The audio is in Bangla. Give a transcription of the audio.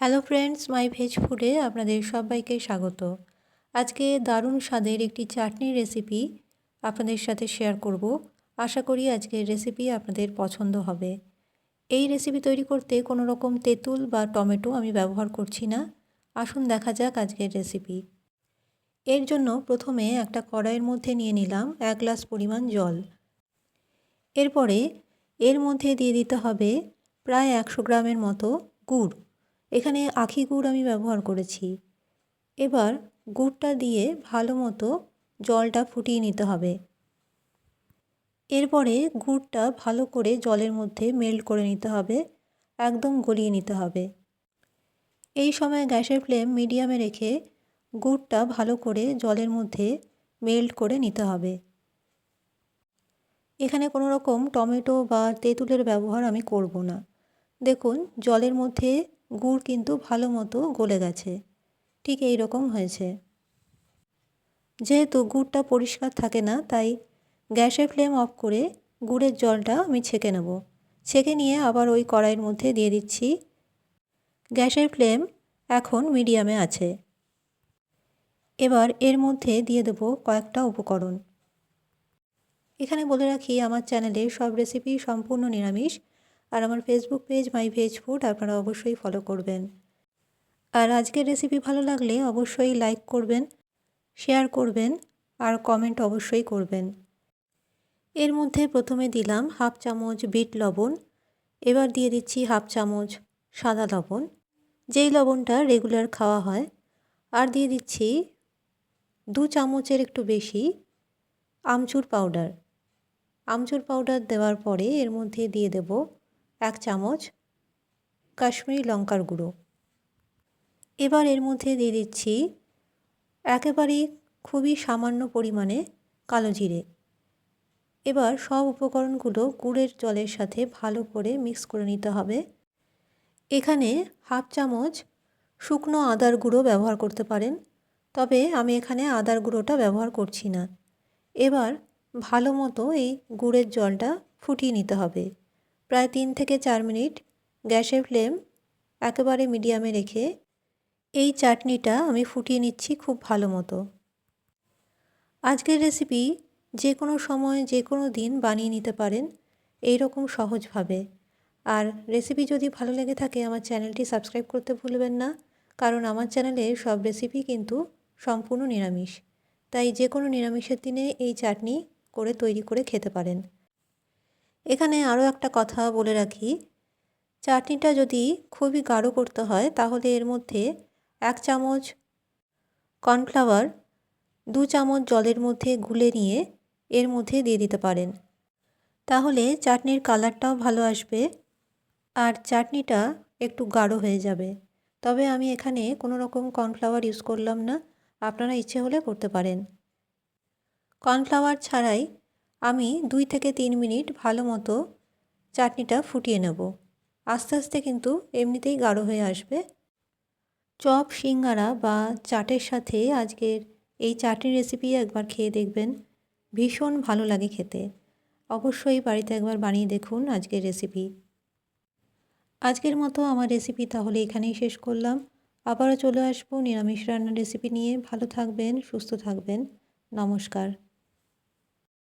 হ্যালো ফ্রেন্ডস মাই ভেজ ফুডে আপনাদের সবাইকে স্বাগত। আজকে দারুণ স্বাদের একটি চাটনির রেসিপি আপনাদের সাথে শেয়ার করব। আশা করি আজকের রেসিপি আপনাদের পছন্দ হবে। এই রেসিপি তৈরি করতে কোনো রকম তেঁতুল বা টমেটো আমি ব্যবহার করছি না। আসুন দেখা যাক আজকের রেসিপি এর জন্য প্রথমে একটা কড়াইয়ের মধ্যে নিয়ে নিলাম এক গ্লাস পরিমাণ জল। এরপরে এর মধ্যে দিয়ে দিতে হবে প্রায় একশো গ্রামের মতো গুড়। এখানে আখি গুড় আমি ব্যবহার করেছি। এবার গুড়টা দিয়ে ভালো মতো জলটা ফুটিয়ে নিতে হবে। এরপরে গুড়টা ভালো করে জলের মধ্যে মেল্ট করে নিতে হবে, একদম গলিয়ে নিতে হবে। এই সময় গ্যাসের ফ্লেম মিডিয়ামে রেখে গুড়টা ভালো করে জলের মধ্যে মেল্ট করে নিতে হবে। এখানে কোনো রকম টমেটো বা তেঁতুলের ব্যবহার আমি করব না। দেখুন, জলের মধ্যে গুড় কিন্তু ভালো মতো গলে গেছে। ঠিক এই রকম হয়েছে। যেহেতু গুড়টা পরিষ্কার থাকে না, তাই গ্যাসের ফ্লেম অফ করে গুড়ের জলটা আমি ছেঁকে নেব। ছেঁকে নিয়ে আবার ওই কড়াইয়ের মধ্যে দিয়ে দিচ্ছি। গ্যাসের ফ্লেম এখন মিডিয়ামে আছে। এবার এর মধ্যে দিয়ে দেবো কয়েকটা উপকরণ। এখানে বলে রাখি, আমার চ্যানেলে সব রেসিপি সম্পূর্ণ নিরামিষ। আর আমার Facebook page my veg food আপনারা অবশ্যই ফলো করবেন। আর আজকের রেসিপি ভালো লাগলে অবশ্যই লাইক করবেন শেয়ার করবেন আর কমেন্ট অবশ্যই করবেন। এর মধ্যে প্রথমে দিলাম হাফ চামচ বিট লবণ, এবার দিয়ে দিচ্ছি হাফ চামচ সাদা লবণ, যেই লবণটা রেগুলার খাওয়া হয়, আর দিয়ে দিচ্ছি দু চামচের একটু বেশি আমচুর পাউডার আমচুর পাউডার দেওয়ার পরে এর মধ্যে দিয়ে দেব এক চামচ কাশ্মীরি লঙ্কার গুঁড়ো। এবার এর মধ্যে দিয়ে দিচ্ছি একেবারেই খুবই সামান্য পরিমাণে কালো জিরে। এবার সব উপকরণগুলো গুড়ের জলের সাথে ভালো করে মিক্স করে নিতে হবে। এখানে হাফ চামচ শুকনো আদার গুঁড়ো ব্যবহার করতে পারেন, তবে আমি এখানে আদার গুঁড়োটা ব্যবহার করছি না। এবার ভালো মতো এই গুড়ের জলটা ফুটিয়ে নিতে হবে। প্রায় তিন থেকে চার মিনিট গ্যাসের ফ্লেম একেবারে মিডিয়ামে রেখে এই চাটনিটা আমি ফুটিয়ে নিচ্ছি খুব ভালো মতো। আজকের রেসিপি যে কোনো সময় যে কোনো দিন বানিয়ে নিতে পারেন এই রকম সহজভাবে। আর রেসিপি যদি ভালো লেগে থাকে আমার চ্যানেলটি সাবস্ক্রাইব করতে ভুলবেন না, কারণ আমার চ্যানেলে সব রেসিপি কিন্তু সম্পূর্ণ নিরামিষ। তাই যে কোনো নিরামিষের দিনে এই চাটনি করে তৈরি করে খেতে পারেন। এখানে আরও একটা কথা বলে রাখি। চাটনিটা যদি খুবই গাঢ় করতে হয়, তাহলে এর মধ্যে এক চামচ কর্নফ্লাওয়ার, দু চামচ জলের মধ্যে গুলে নিয়ে এর মধ্যে দিয়ে দিতে পারেন। তাহলে চাটনির কালারটাও ভালো আসবে আর চাটনিটা একটু গাঢ় হয়ে যাবে। তবে আমি এখানে কোনো রকম কর্নফ্লাওয়ার ইউজ করলাম না, আপনারা ইচ্ছে হলে করতে পারেন। কর্নফ্লাওয়ার ছাড়াই আমি দুই থেকে তিন মিনিট ভালো মতো চাটনিটা ফুটিয়ে নেব। আস্তে আস্তে কিন্তু এমনিতেই গাঢ় হয়ে আসবে। চপ, সিঙ্গারা বা চাটের সাথে আজকের এই চাটনির রেসিপি একবার খেয়ে দেখবেন। ভীষণ ভালো লাগে খেতে। অবশ্যই বাড়িতে একবার বানিয়ে দেখুন আজকের রেসিপি আজকের মতো আমার রেসিপি তাহলে এখানেই শেষ করলাম। আবারও চলে আসব নিরামিষ রান্নার রেসিপি নিয়ে। ভালো থাকবেন, সুস্থ থাকবেন। নমস্কার।